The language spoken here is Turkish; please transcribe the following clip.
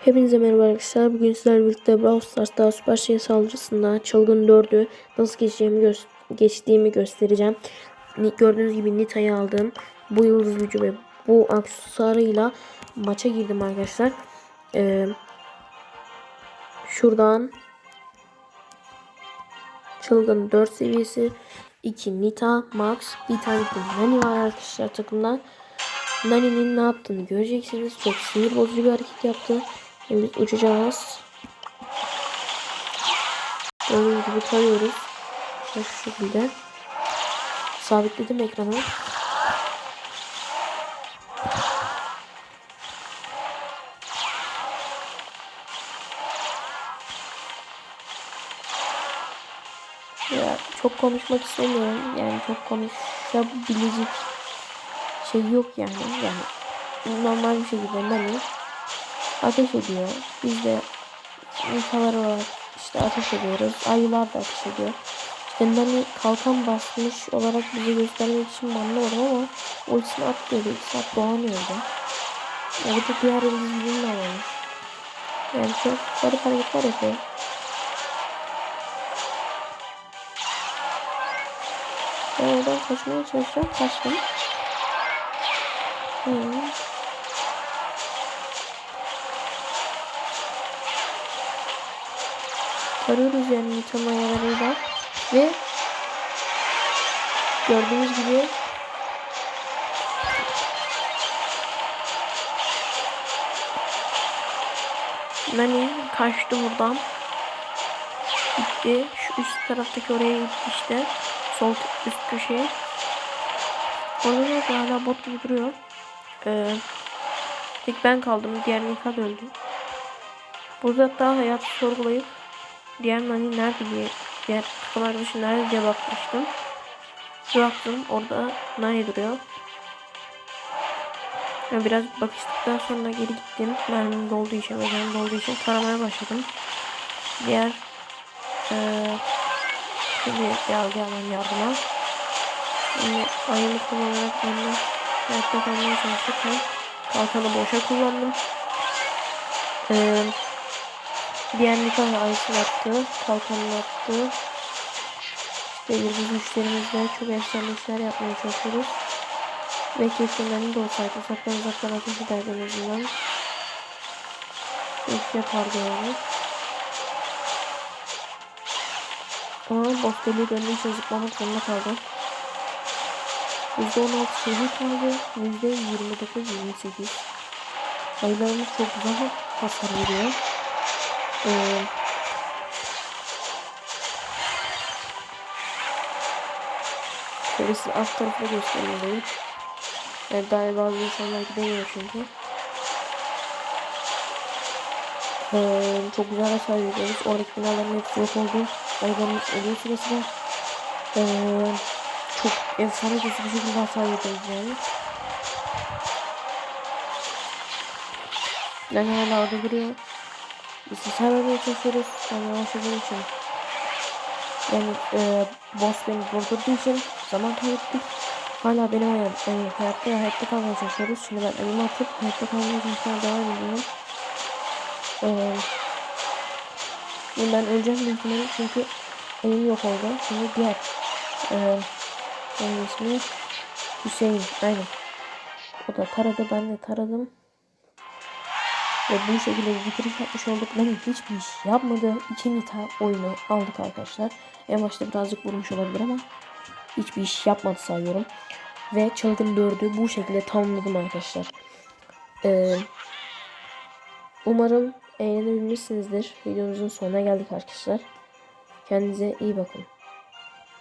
Hepinize merhaba arkadaşlar. Bugün sizlerle birlikte Brawl Stars'ta Süper Şey saldırısında Çılgın 4'ü nasıl geçeceğimi gö geçtiğimi göstereceğim. Gördüğünüz gibi Nita'yı aldım. Bu yıldız gücü ve bu aksesuarıyla maça girdim arkadaşlar. Ee, şuradan Çılgın 4 seviyesi 2 Nita Max bir tane de Nani var arkadaşlar takımdan. Nani'nin ne yaptığını göreceksiniz. Çok sinir bozucu bir hareket yaptı. Şimdi biz uçacağız. Gördüğünüz gibi tarıyoruz. Şu şekilde. Sabitledim ekranı. Ya çok konuşmak istemiyorum. Yani çok konuşabilecek şey yok yani. Yani normal bir şekilde Nani ateş ediyor. Biz de nitalar olarak işte ateş ediyoruz. Ayılar da ateş ediyor. İşte Nani kalkan basmış olarak bize göstermek için anlamadım ama ultisini atlıyor. Bir saat dolanıyordu. Ya bir de diğer yıldız bizimle varmış. Yani çok garip hareketler yapıyor. Ben oradan kaçmaya çalışıyorum. Kaçtım. Hmm. Tarıyoruz yani Nita mayalarıyla. Ve gördüğünüz gibi Nani kaçtı buradan. Gitti. Şu üst taraftaki oraya gitti işte. Sol üst köşeye. Orada da hala bot gibi duruyor. Ee, tek ben kaldım. Diğer Nika öldü. Burada hatta hayatı sorgulayıp diğer Nani nerede diye diğer takım arkadaşı nerede diye bakmıştım. Bir baktım orada Nani duruyor. Yani biraz bakıştıktan sonra geri gittim. Mermim dolduğu için canım dolduğu için taramaya başladım. Diğer eee şimdi geldi hemen yardıma. Şimdi ayımı kullanarak de hayatta kalmaya çalışırken kalkanı boşa kullandım. Eee Diğer nikah ayısını attı. Kalkanını attı. İşte yıldız güçlerimizle çok efsane işler yapmaya çalışıyoruz. Ve benim de olsaydı. Uzaktan uzaktan ateş ederdi en azından. İş yapardı yani. Ama boss deliği döndüğü için zıplamak zorunda kaldı. %16 şehir kaldı. %29-28. Ayılarımız çok güzel hasar veriyor. Ee, şöyle size alt tarafı göstereyim. Yani daha bazı insanlar gidemiyor çünkü. Ee, çok güzel hasar veriyoruz. Oradaki binaların hepsi yok oldu. Ayılarımız ölüyor sırasında. Ee, çok efsane bir şekilde hasar veriyoruz yani. Yani hala orada duruyor. Biz servermeye çalışıyoruz. Yani yavaşladığım için. Yani e, boss beni durdurduğu için zaman kaybettik. Hala benim hayat, yani hayatta hayatta kalmaya çalışıyoruz. Şimdi ben elimi atıp hayatta kalmaya çalışmaya devam ediyorum. Şimdi ben öleceğim büyük ihtimalle çünkü elim yok oldu. Şimdi diğer e, onun ismi Hüseyin. Aynen. O da taradı. Ben de taradım. Ve bu şekilde bir bitiriş yapmış olduk. Nani hiçbir iş yapmadı. İki nita oyunu aldık arkadaşlar. En başta birazcık vurmuş olabilir ama hiçbir iş yapmadı sayıyorum. Ve çılgın dördü bu şekilde tamamladım arkadaşlar. Ee, umarım eğlenebilmişsinizdir. Videomuzun sonuna geldik arkadaşlar. Kendinize iyi bakın.